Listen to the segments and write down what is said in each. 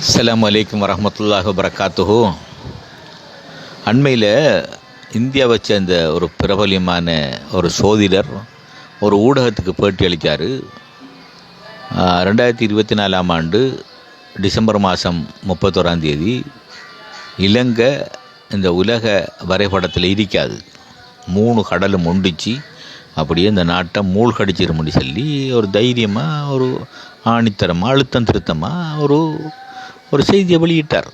அஸ்லாம் வலைக்கம் வரமத்துல்லாஹ் வரகாத்துஹு அண்மையில் இந்தியாவை சேர்ந்த ஒரு பிரபலியமான ஒரு சோதிடர் ஒரு ஊடகத்துக்கு பேட்டி அளித்தார் ரெண்டாயிரத்தி இருபத்தி நாலாம் ஆண்டு டிசம்பர் மாதம் முப்பத்தோராம் தேதி இலங்கை இந்த உலக வரைபடத்தில் இருக்காது. மூணு கடலும் ஒண்டிச்சு அப்படியே இந்த நாட்டை மூழ்கடிச்சிருமுடி சொல்லி ஒரு தைரியமாக ஒரு ஆணித்தரமாக அழுத்தம் திருத்தமாக ஒரு ஒரு செய்தியை வெளியிட்டார்.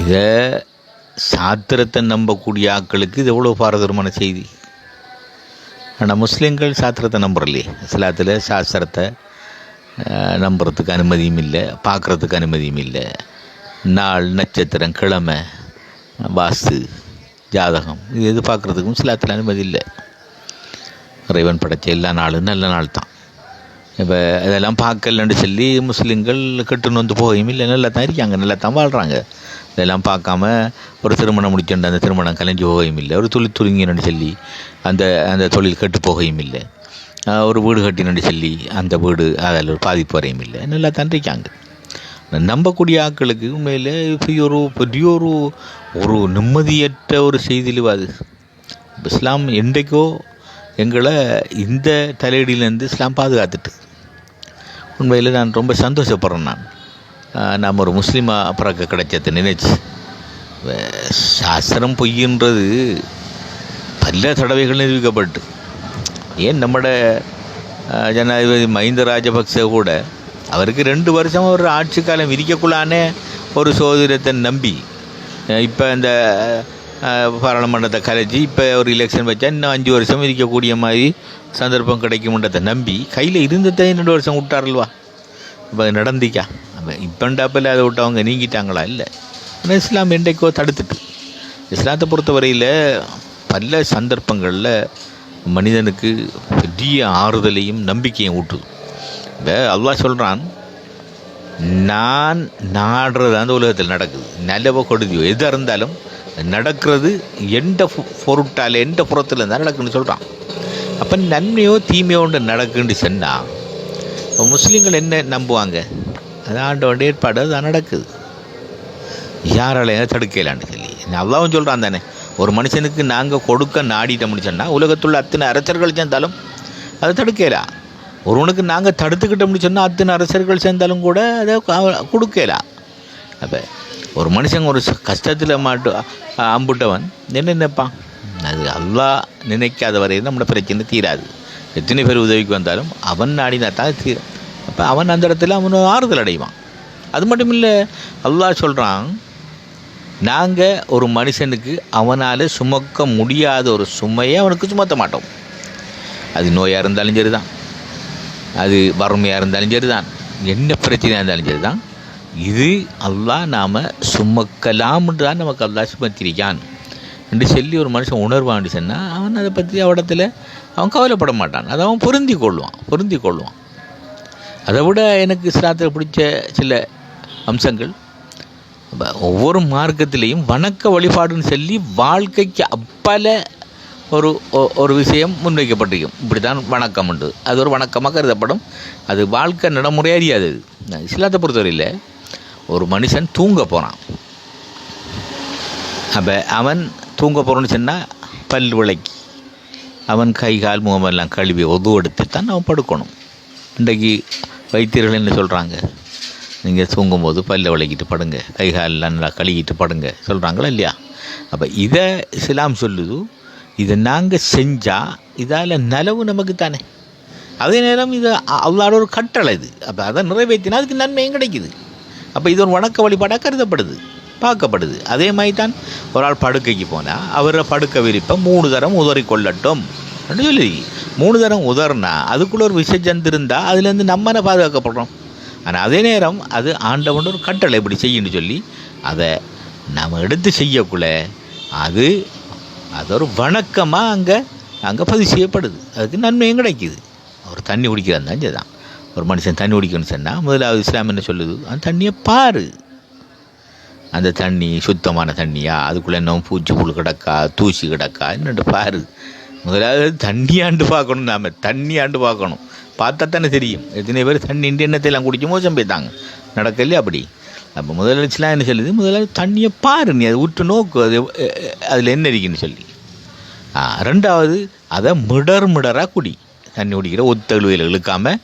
இதை சாத்திரத்தை நம்பக்கூடிய ஆட்களுக்கு இது எவ்வளோ பாரதூரமான செய்தி? ஆனால் முஸ்லீம்கள் சாத்திரத்தை நம்புறலையே இஸ்லாத்தில் சாஸ்திரத்தை நம்புறதுக்கு அனுமதியும் இல்லை பார்க்குறதுக்கு அனுமதியும் இல்லை. நாள் நட்சத்திரம் கிழமை வாஸ்து ஜாதகம் இது எது பார்க்குறதுக்கும் இஸ்லாத்தில் அனுமதி இல்லை. இறைவன் படைச்ச எல்லா நாளும் நல்ல நாள் தான் இப்போ இதெல்லாம் பார்க்கலன்னு சொல்லி முஸ்லீம்கள் கெட்டுன்னு வந்து போகையும் இல்லை நல்லா தான் இருக்காங்க. நல்லா தான் வாழ்கிறாங்க இதெல்லாம் பார்க்காம ஒரு திருமணம் முடிச்சுட்டு அந்த திருமணம் கலைஞ்சு போகையும் இல்லை. ஒரு தொழில் துருங்கினு சொல்லி அந்த அந்த தொழில் கெட்டு போகையும் இல்லை. ஒரு வீடு கட்டினு சொல்லி அந்த வீடு அதில் ஒரு பாதிப்பு வரையும் இல்லை. நல்லா தான் இருக்காங்க. நம்பக்கூடிய ஆட்களுக்கு உண்மையில் பெரிய ஒரு பெரிய ஒரு ஒரு நிம்மதியற்ற ஒரு செய்தியில் அது இஸ்லாம் என்றைக்கோ எங்களை இந்த தலையடியிலேருந்து இஸ்லாம் பாதுகாத்துட்டு உண்மையில் நான் ரொம்ப சந்தோஷப்படுறேன் நான். நாம் ஒரு முஸ்லீமாக பிறக்க கிடைச்சதை நினைச்சு. சாஸ்திரம் பொய்யின்றது. பல தடவைகள் நிரூபிக்கப்பட்டு. ஏன் நம்மட ஜனாதிபதி மஹிந்த ராஜபக்ச கூட அவருக்கு ரெண்டு வருஷம் ஒரு ஆட்சி காலம் விரிக்கக்குள்ளானே ஒரு சோதரத்தை நம்பி இப்போ இந்த பாராளுமன்றத்தை கலைச்சி இப்போ ஒரு எலெக்ஷன் வச்சா இன்னும் அஞ்சு வருஷம் இருக்கக்கூடிய மாதிரி சந்தர்ப்பம் கிடைக்கும்ன்றதை நம்பி கையில் இருந்ததை ரெண்டு வருஷம் விட்டாரல்வா இப்போ நடந்திக்கா அப்போ இப்போண்டாப்பில் அதை விட்டவங்க நீங்கிட்டாங்களா? இல்லை. ஆனால் இஸ்லாம் என்றைக்கோ தடுத்துட்டு. இஸ்லாத்தை பொறுத்தவரையில் பல சந்தர்ப்பங்களில் மனிதனுக்கு பெரிய ஆறுதலையும் நம்பிக்கையும் ஊட்டுது. இப்போ அல்லாஹ் சொல்கிறான் நான் நாடுறது அந்த உலகத்தில் நடக்குது. நல்லவோ கொடுதியோ எதாக இருந்தாலும் நடக்கிறது எந்த பொருட்டால் எந்த புறத்தில் இருந்தால் நடக்குன்னு சொல்கிறான் அப்போ நன்மையோ தீமையோ ஒன்று நடக்குன்னு சொன்னால் இப்போ முஸ்லீம்கள் என்ன நம்புவாங்க? அது ஆண்டவன் ஏற்பாடு அதான் நடக்குது. யாராலையும் தடுக்கலான்னு சொல்லி அவ்வளவும் சொல்கிறான் தானே ஒரு மனுஷனுக்கு நாங்கள் கொடுக்க நாடிட்டோம்னு சொன்னால் உலகத்துள்ள அத்தனை அரசர்கள் சேர்ந்தாலும் அதை தடுக்கலாம் ஒருவனுக்கு நாங்கள் தடுத்துக்கிட்டோம்னு சொன்னால் அத்தனை அரசர்கள் சேர்ந்தாலும் கூட அதை க- கொடுக்கலாம் அப்போ ஒரு மனுஷன் ஒரு கஷ்டத்தில் மாட்டு அம்புட்டவன். என்ன நினைப்பான் அது அல்லா நினைக்காத வரையும் நம்மளோட பிரச்சனை தீராது. எத்தனை பேர் உதவிக்கு வந்தாலும் அவன் நாடினா தான் தீரும். அப்போ அவன் அந்த இடத்துல அவன் ஆறுதல் அடைவான். அது மட்டும் இல்லை அல்லா சொல்கிறான் நாங்கள் ஒரு மனுஷனுக்கு அவனால் சுமக்க முடியாத ஒரு சுமையை அவனுக்கு சுமத்த மாட்டோம். அது நோயாக இருந்தாலும் சரி தான் அது வறுமையாக இருந்தாலும் சரி தான் என்ன பிரச்சனையாக இருந்தாலும் சரி தான் இது அல்லா நாம் சுமக்கலாம்னு தான் நமக்கு அல்லாஹ் சுமத்திருக்கான் என்று சொல்லி ஒரு மனுஷன் உணர்வான்னு சொன்னால் அவன் அதை பற்றி அவடத்தில் அவன் கவலைப்பட மாட்டான். அதை அவன் பொருந்தி கொள்வான் பொருந்தி கொள்வான். அதை விட எனக்கு இஸ்லாத்தில் பிடிச்ச சில அம்சங்கள் ஒவ்வொரு மார்க்கத்திலையும் வணக்க வழிபாடுன்னு சொல்லி வாழ்க்கைக்கு அப்பல ஒரு ஒ- ஒரு விஷயம் முன்வைக்கப்பட்டிருக்கும். இப்படி தான் வணக்கம் உண்டு. அது ஒரு வணக்கமாக கருதப்படும். அது வாழ்க்கை நடைமுறை அறியாது. அது. இஸ்லாத்தை பொறுத்தவரையில் ஒரு மனுஷன் தூங்க போகிறான் அப்போ அவன் தூங்க போகிறோன்னு சொன்னால் பல் விளக்கி அவன் கை கால் முகமெல்லாம் கழுவி ஒதுவெடுத்து தான் அவன் படுக்கணும். இன்றைக்கு வைத்தியர்கள் என்ன சொல்கிறாங்க நீங்கள் தூங்கும்போது பல்ல விளக்கிட்டு படுங்க கை காலெல்லாம் நல்லா கழுகிட்டு படுங்க சொல்கிறாங்களா இல்லையா? அப்போ இதை இஸ்லாம் சொல்லுது இதை நாங்கள் செஞ்சால் இதால் நலவு நமக்கு தானே. அதே நேரம் இது அ- ஒரு கட்டளை இது. அப்போ அதை நிறைவேற்றினா அதுக்கு நன்மையும் கிடைக்குது. அப்போ இது ஒரு வணக்க வழிபாடாக கருதப்படுது பார்க்கப்படுது. அதே மாதிரி தான் ஒரு ஆள் படுக்கைக்கு போனால் அவரை படுக்க விரிப்பை மூணு தரம் உதறி கொள்ளட்டும் அப்படின்னு சொல்லி மூணு தரம் உதறினா அதுக்குள்ளே ஒரு விஷஜந்து இருந்தால் அதுலேருந்து நம்மனை பாதுகாக்கப்படுறோம்? ஆனால் அதே நேரம் அது ஆண்டவன் ஒரு கட்டளை இப்படி செய்யணும்னு சொல்லி அதை நாம் எடுத்து செய்யக்குள்ள அது அது ஒரு வணக்கமாக அங்கே அங்கே பதிவு செய்யப்படுது. அதுக்கு நன்மையும் கிடைக்குது. ஒரு தண்ணி குடிக்கிறது தான் ஒரு மனுஷன் தண்ணி குடிக்கணும்னு சொன்னால் முதலாவது இஸ்லாம் என்ன சொல்லுது? அந்த தண்ணியை பாரு. அந்த தண்ணி சுத்தமான தண்ணியா? அதுக்குள்ளே என்ன பூச்சி புழு கிடக்கா? தூசி கிடக்கா? என்னட்டு பாரு. முதலாவது தண்ணியாண்டு பார்க்கணும் நாம். தண்ணியாண்டு பார்க்கணும். பார்த்தா தானே தெரியும். எத்தனை பேர் தண்ணி எண்ணத்தையெல்லாம் குடிச்சு மோசம் போய்த்தாங்க நடக்கலையே அப்படி? அப்போ முதலமைச்சலாம் என்ன சொல்லுது? முதலாவது தண்ணியை பாரு. நீ அதை விட்டு நோக்கு. அது அதில் என்ன இருக்குன்னு சொல்லி. ரெண்டாவது அதை மிடர் மிடராக குடி. தண்ணி குடிக்கிற ஒத்தழுவையில் இழுக்காமல்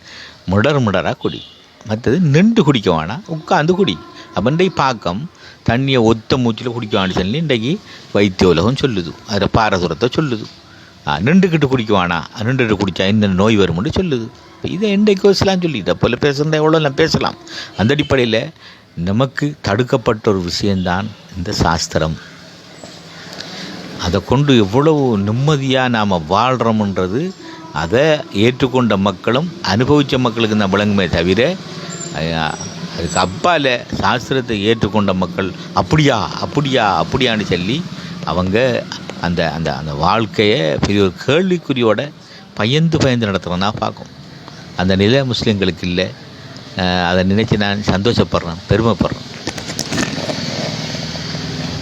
மிடர் மிடராக குடி. மற்றது நின்று குடிக்க வேணாம் உட்காந்து குடி. அப்போ பாக்கம் தண்ணியை ஒத்த மூச்சில் குடிக்க வேண்டாம் சொல்லி இன்றைக்கு வைத்திய உலகம் சொல்லுது. அதில் பாரசுரத்தை சொல்லுது. ஆ, நின்றுக்கிட்டு குடிக்க வேணாம் நின்றுட்டு குடித்தா இந்த நோய் வரும்னு சொல்லுது. இதை இன்றைக்கு சொல்லி இதை போல் பேசுகிறத எவ்வளோ பேசலாம். அந்த அடிப்படையில் நமக்கு தடுக்கப்பட்ட ஒரு விஷயந்தான் இந்த சாஸ்திரம். அதை கொண்டு எவ்வளவு நிம்மதியாக நாம் வாழ்கிறோம்ன்றது அதை ஏற்றுக்கொண்ட மக்களும் அனுபவித்த மக்களுக்கு தான் விளங்குமே தவிர அதுக்கு அப்பால் சாஸ்திரத்தை ஏற்றுக்கொண்ட மக்கள் அப்படியா அப்படியா அப்படியான்னு சொல்லி அவங்க அந்த அந்த அந்த வாழ்க்கையை பெரிய ஒரு கேள்விக்குறியோட பயந்து பயந்து நடத்துகிறோன்னா பார்க்கும். அந்த நிலை முஸ்லீம்களுக்கு இல்லை. அதை நினச்சி நான் சந்தோஷப்படுறேன் பெருமைப்படுறேன்.